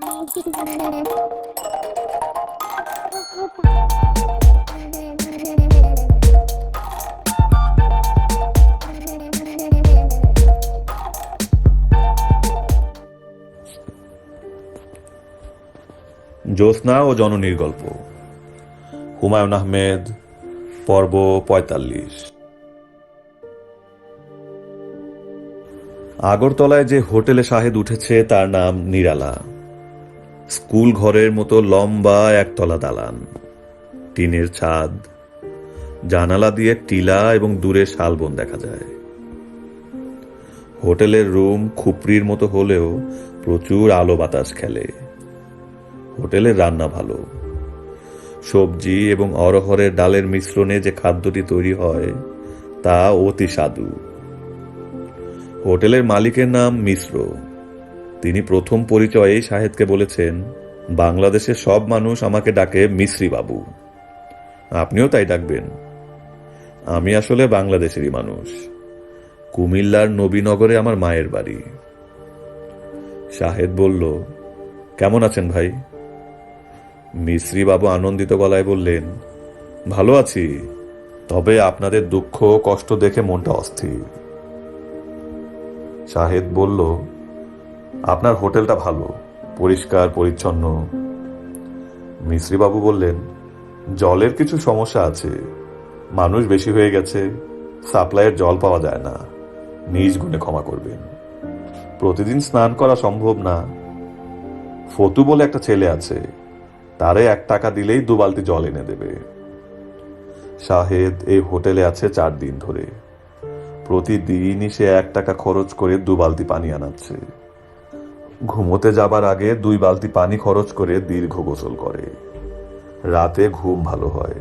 জ্যোৎস্না ও জননীর গল্প। হুমায়ুন আহমেদ, পর্ব পঁয়তাল্লিশ। আগরতলায় যে হোটেলে শাহেদ উঠেছে, তার নাম নিরালা। স্কুল ঘরের মতো লম্বা একতলা দালান, টিনের ছাদ, জানালা দিয়ে টিলা এবং দূরে শালবন দেখা যায়। হোটেলের রুম খুপড়ির মতো হলেও প্রচুর আলো বাতাস খেলে। হোটেলের রান্না ভালো। সবজি এবং অরহরের ডালের মিশ্রণে যে খাদ্যটি তৈরি হয়, তা অতি স্বাদু। হোটেলের মালিকের নাম মিশ্র। তিনি প্রথম পরিচয়ে শাহেদকে বলেছেন, বাংলাদেশের সব মানুষ আমাকে ডাকে মিশ্রি বাবু। আপনিও তাই ডাকবেন। আমি আসলে বাংলাদেশেরই মানুষ। কুমিল্লার নবীনগরে আমার মায়ের বাড়ি। শাহেদ বলল, কেমন আছেন ভাই? মিশ্রি বাবু আনন্দিত গলায় বললেন, ভালো আছি, তবে আপনাদের দুঃখ কষ্ট দেখে মনটা অস্থির। শাহেদ বলল আপনার হোটেলটা ভালো, পরিষ্কার, পরিচ্ছন্ন। মিশ্রি বাবু বললেন, জলের কিছু সমস্যা আছে। মানুষ বেশি হয়ে গেছে, সাপ্লাইয়ের জল পাওয়া যায় না। নিজ গুণে ক্ষমা করবেন। প্রতিদিন স্নান করা সম্ভব না। ফতু বলে একটা ছেলে আছে, তারে এক টাকা দিলেই দু বালতি জল এনে দেবে। শাহেদ এই হোটেলে আছে চার দিন ধরে। প্রতিদিনই সে এক টাকা খরচ করে দু বালতি পানি আনাচ্ছে। ঘুমোতে যাবার আগে দুই বালতি পানি খরচ করে দীর্ঘ গোসল করে। রাতে ঘুম ভালো হয়।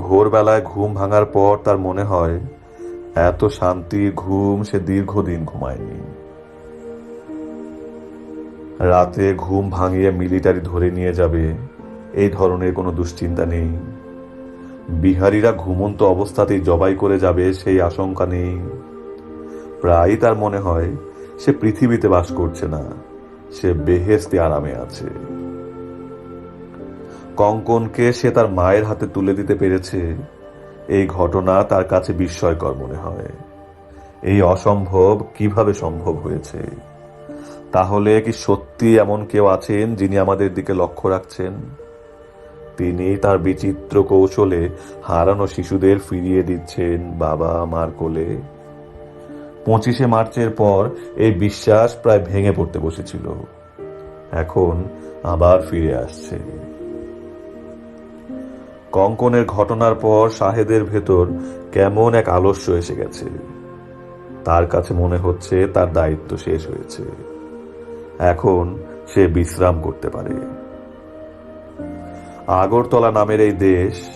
ভোরবেলায় ঘুম ভাঙার পর তার মনে হয়, এত শান্তির ঘুম, সে দীর্ঘদিন ঘুমায়নি। রাতে ঘুম ভাঙিয়ে মিলিটারি ধরে নিয়ে যাবে, এই ধরনের কোনো দুশ্চিন্তা নেই। বিহারীরা ঘুমন্ত অবস্থাতেই জবাই করে যাবে সেই আশঙ্কা নেই। প্রায়ই তার মনে হয় সে পৃথিবীতে বাস করছে না, সে বেহেস্তে আরামে আছে। কঙ্কনকে সে তার মায়ের হাতে তুলে দিতে পেরেছে, এই ঘটনা তার কাছে বিস্ময়কর মনে হয়। এই অসম্ভব কীভাবে সম্ভব হয়েছে? তাহলে কি সত্যি এমন কেউ আছেন যিনি আমাদের দিকে লক্ষ্য রাখছেন? তিনি তার বিচিত্র কৌশলে হারানো শিশুদের ফিরিয়ে দিচ্ছেন বাবা মার কোলে। পঁচিশে মার্চের পর এই বিশ্বাস প্রায় ভেঙে পড়তে বসেছিল। এখন আবার ফিরে আসছে। কঙ্কনের ঘটনার পর শাহেদের ভেতর কেমন এক আলস্য এসে গেছে। তার কাছে মনে হচ্ছে তার দায়িত্ব শেষ হয়েছে। এখন সে বিশ্রাম করতে পারে। আগরতলা নামের এই দেশ,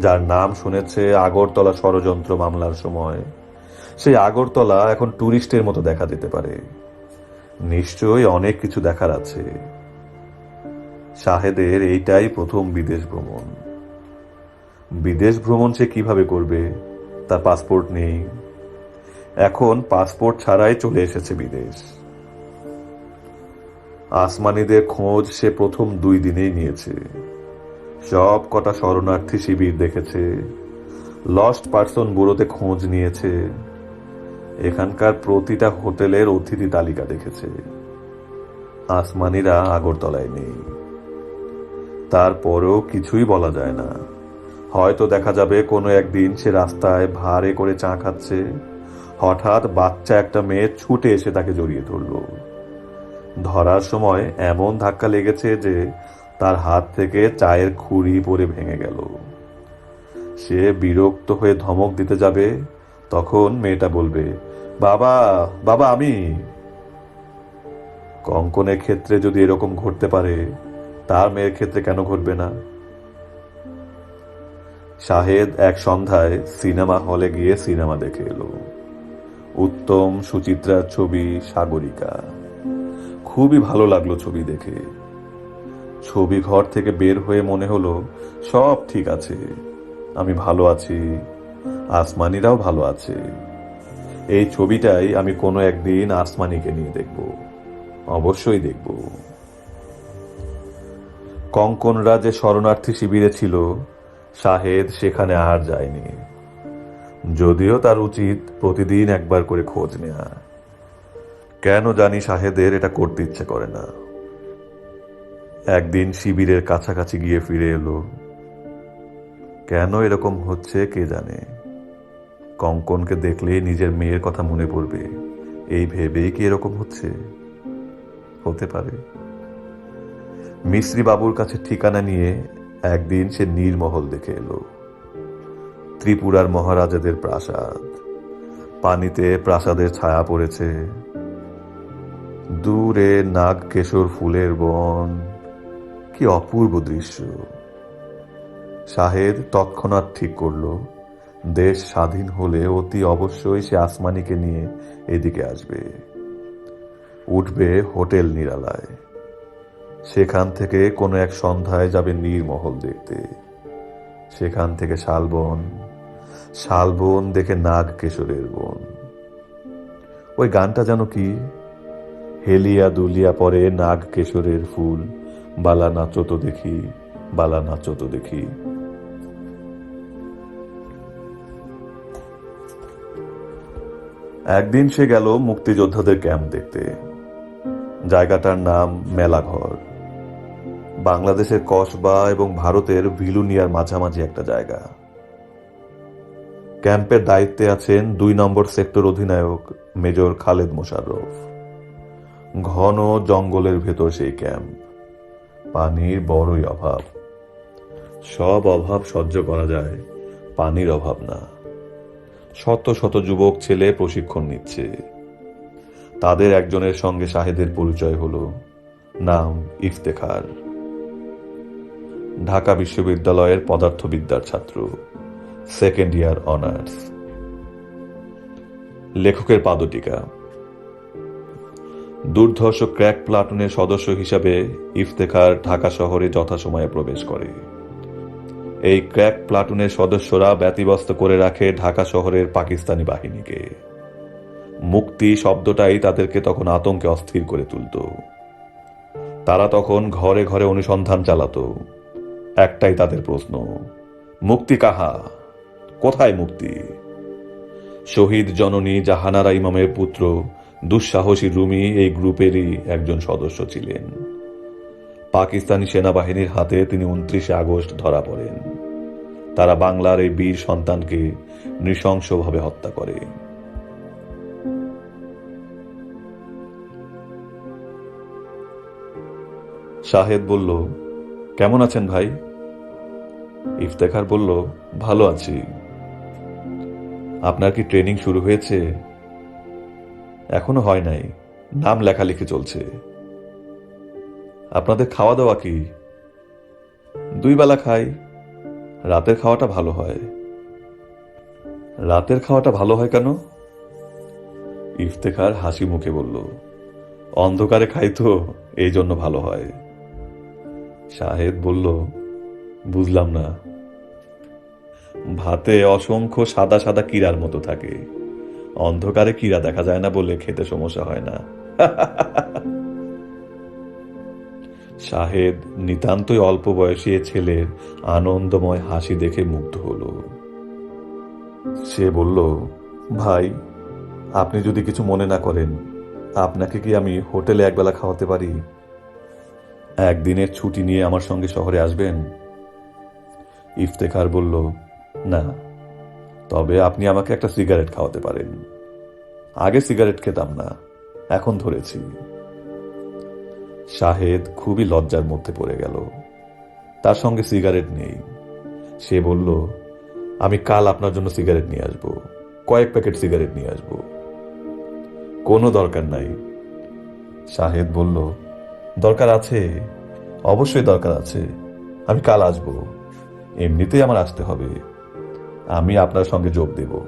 যার নাম শুনেছে আগরতলা ষড়যন্ত্র মামলার সময় সেই আগরতলা এখন টুরিস্টের মতো দেখা যেতে পারে। নিশ্চয়ই অনেক কিছু দেখার আছে। শাহেদের এইটাই প্রথম বিদেশ ভ্রমণ। বিদেশ ভ্রমণ সে কীভাবে করবে, তার পাসপোর্ট নেই। এখন পাসপোর্ট ছাড়াই চলে এসেছে বিদেশ। আসমানিদের খোঁজ সে প্রথম দুই দিনেই নিয়েছে। সব কটা শরণার্থী শিবির দেখেছে। লস্ট পার্সন ব্যুরোতে খোঁজ নিয়েছে। এখানকার প্রতিটা হোটেলের অতিথি তালিকা দেখেছে। আসমানিরা আগরতলায় নেই। তারপরেও কিছুই বলা যায় না। হয়তো দেখা যাবে কোনো একদিন সে রাস্তায় ভারে করে চা খাচ্ছে। হঠাৎ বাচ্চা একটা মেয়ে ছুটে এসে তাকে জড়িয়ে ধরল। ধরার সময় এমন ধাক্কা লেগেছে যে তার হাত থেকে চায়ের খুঁড়ি পরে ভেঙে গেল। সে বিরক্ত হয়ে ধমক দিতে যাবে, তখন মেয়েটা বলবে বাবা বাবা, আমি। কঙ্কনের ক্ষেত্রে যদি এরকম ঘটতে পারে, তার মেয়ের ক্ষেত্রে কেন ঘটবে না? শাহেদ এক সন্ধ্যায় সিনেমা হলে গিয়ে সিনেমা দেখে এলো। উত্তম, সুচিত্রার ছবি সাগরিকা। খুবই ভালো লাগল ছবি দেখে। ছবি ঘর থেকে বের হয়ে মনে হলো, সব ঠিক আছে। আমি ভালো আছি। আসমানিরাও ভালো আছে। এই ছবিটাই আমি কোনো একদিন আসমানিকে নিয়ে দেখব। অবশ্যই দেখব। কঙ্কনরা যে শরণার্থী শিবিরে ছিল, শাহেদ সেখানে আর যায়নি। যদিও তার উচিত প্রতিদিন একবার করে খোঁজ নেওয়া কেন জানি শাহেদের এটা করতে ইচ্ছে করে না। একদিন শিবিরের কাছাকাছি গিয়ে ফিরে এলো। কেন এরকম হচ্ছে কে জানে? কঙ্কনকে দেখলে নিজের মেয়ের কথা মনে পড়বে। এই ভেবেই কি এরকম হচ্ছে? হতে পারে। মিশ্রি বাবুর কাছে ঠিকানা নিয়ে একদিন সে নীরমহল দেখে এলো। ত্রিপুরার মহারাজাদের প্রাসাদ। পানিতে প্রাসাদের ছায়া পড়েছে। দূরে নাগ কেশর ফুলের বন। কি অপূর্ব দৃশ্য। শাহেদ তৎক্ষণাৎ ঠিক করল। দেশ স্বাধীন হলে অতি অবশ্যই সে আসমানিকে নিয়ে এদিকে আসবে। উঠবে হোটেল নিরালায়। সেখান থেকে কোনো এক সন্ধ্যায় যাবে নীরমহল দেখতে। সেখান থেকে শালবন শালবন দেখে নাগ কেশরের বন। ওই গানটা যেন কি? হেলিয়া দুলিয়া পরে নাগ কেশরের ফুল, বালা নাচো তো দেখি, বালা নাচো তো দেখি। একদিন সে গেল মুক্তিযোদ্ধাদের ক্যাম্প দেখতে। জায়গাটার নাম মেলাঘর। বাংলাদেশের কসবা এবং ভারতের ভিলুনিয়ার মাঝামাঝি একটা জায়গা। ক্যাম্পের দায়িত্বে আছেন দুই নম্বর সেক্টর অধিনায়ক মেজর খালেদ মোশাররফ। ঘন জঙ্গলের ভেতর সেই ক্যাম্প। পানির বড়ই অভাব। সব অভাব সহ্য করা যায়, পানির অভাব না। শত শত যুবক ছেলে প্রশিক্ষণ নিচ্ছে। তাদের একজনের সঙ্গে শাহেদের পরিচয় হলো, নাম ইফতেখার। ঢাকা বিশ্ববিদ্যালয়ের পদার্থবিদ্যার ছাত্র সেকেন্ড ইয়ার অনার্স লেখকের পাদটিকা, দুর্ধর্ষ ক্র্যাক প্লাটুনের সদস্য হিসাবে ইফতেখার ঢাকা শহরে যথাসময়ে প্রবেশ করে। এই ক্র্যাক প্লাটুনের সদস্যরা ব্যতিব্যস্ত করে রাখে ঢাকা শহরের পাকিস্তানি বাহিনীকে। মুক্তি শব্দটাই তাদেরকে তখন আতঙ্কে অস্থির করে তুলত। তারা তখন ঘরে ঘরে অনুসন্ধান চালাত। একটাই তাদের প্রশ্ন, মুক্তি কাহা? কোথায় মুক্তি? শহীদ জননী জাহানারা ইমামের পুত্র দুঃসাহসী রুমি এই গ্রুপেরই একজন সদস্য ছিলেন। পাকিস্তানি সেনাবাহিনীর হাতে তিনি উনত্রিশে আগস্ট ধরা পড়েন। তারা বাংলার এই বীর সন্তানকে নৃশংসভাবে হত্যা করে। শাহেদ বলল, কেমন আছেন ভাই? ইফতেখার বলল, ভালো আছি। আপনার কি ট্রেনিং শুরু হয়েছে? এখনও হয় নাই। নাম লেখালেখি চলছে। আপনাদের খাওয়া দাওয়া কি? দুই বেলা খাই। রাতের খাওয়াটা ভালো হয়। রাতের খাওয়াটা ভালো হয় কেন? ইফতেখার হাসি মুখে বলল, অন্ধকারে খাই তো, এই জন্য ভালো হয়। শাহেদ বলল, বুঝলাম না। ভাতে অসংখ্য সাদা সাদা কিরার মতো থাকে। অন্ধকারে কিরা দেখা যায় না বলে খেতে সমস্যা হয় না। শাহেদ নিতান্তই অল্প বয়সী ছেলের আনন্দময় হাসি দেখে মুগ্ধ হলো। সে বলল, ভাই, আপনি যদি কিছু মনে না করেন, আপনাকে কি আমি হোটেলে একবেলা খাওয়াতে পারি? একদিনের ছুটি নিয়ে আমার সঙ্গে শহরে আসবেন? ইফতেখার বলল, না, তবে আপনি আমাকে একটা সিগারেট খাওয়াতে পারেন। আগে সিগারেট খেতাম না, এখন ধরেছি। শাহেদ খুবই লজ্জার মধ্যে পড়ে গেল। তার সঙ্গে সিগারেট নেই। সে বলল, আমি কাল আপনার জন্য সিগারেট নিয়ে আসব। কয়েক প্যাকেট সিগারেট নিয়ে আসব। কোনো দরকার নাই। শাহেদ বলল, দরকার আছে? অবশ্যই দরকার আছে। আমি কাল আসব। এমনিতেই আমার আসতে হবে। আমি আপনার সঙ্গে যোগ দেব।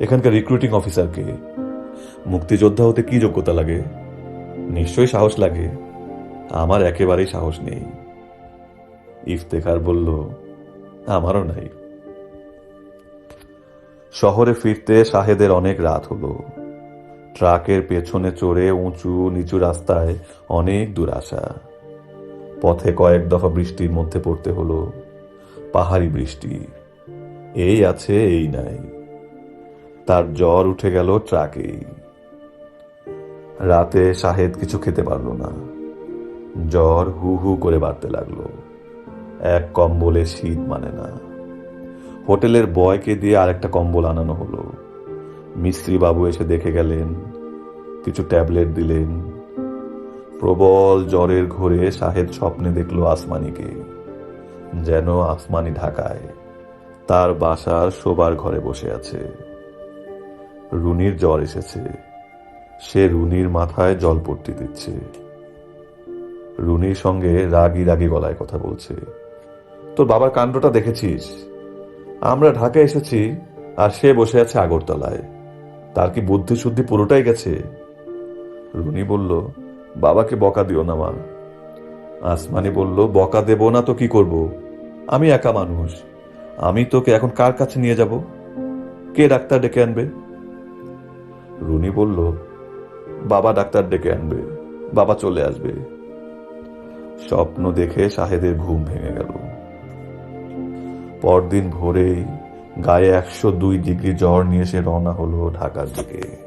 এখানকার রিক্রুটিং অফিসারকে মুক্তিযোদ্ধা হতে কি যোগ্যতা লাগে? নিশ্চয়ই সাহস লাগে। আমার একেবারেই সাহস নেই। ইফতেখার বলল, আমারও নাই। শহরে ফিরতে শাহেদের অনেক রাত হলো। ট্রাকের পেছনে চড়ে উঁচু নিচু রাস্তায় অনেক দূর আসা। পথে কয়েক দফা বৃষ্টির মধ্যে পড়তে হলো। পাহাড়ি বৃষ্টি। এই আছে, এই নাই। তার জ্বর উঠে গেল ট্রাকেই। রাতে শাহেদ কিছু খেতে পারল না। জ্বর হু হু করে বাড়তে লাগল। এক কম্বলে শীত মানে না। হোটেলের বয়কে দিয়ে আরেকটা কম্বল আনানো হলো। মিস্ত্রি বাবু এসে দেখে গেলেন, কিছু ট্যাবলেট দিলেন। প্রবল জ্বরের ঘোরে শাহেদ স্বপ্নে দেখল আসমানিকে। যেন আসমানি ঢাকায় তার বাসার শোবার ঘরে বসে আছে। রুনির জ্বর এসেছে। সে রুনির মাথায় জলপট্টি দিচ্ছে। রুনির সঙ্গে রাগি রাগি গলায় কথা বলছে। তোর বাবার কাণ্ডটা দেখেছিস? আমরা ঢাকায় এসেছি আর সে বসে আছে আগরতলায়। তার কি বুদ্ধি শুদ্ধি পুরোটাই গেছে? রুনি বলল, বাবাকে বকা দিও না, মা। আসমানি বলল, বকা দেব না তো কি করব? আমি একা মানুষ। আমি তোকে এখন কার কাছে নিয়ে যাব? কে ডাক্তার ডেকে আনবে? রুনি বলল বাবা ডাক্তার ডেকে আনবে, বাবা চলে আসবে। স্বপ্ন দেখে শাহেদের ঘুম ভেঙে গেল। পরদিন ভোরেই গায়ে একশো দুই ডিগ্রি জ্বর নিয়ে সে রওনা হলো ঢাকার দিকে।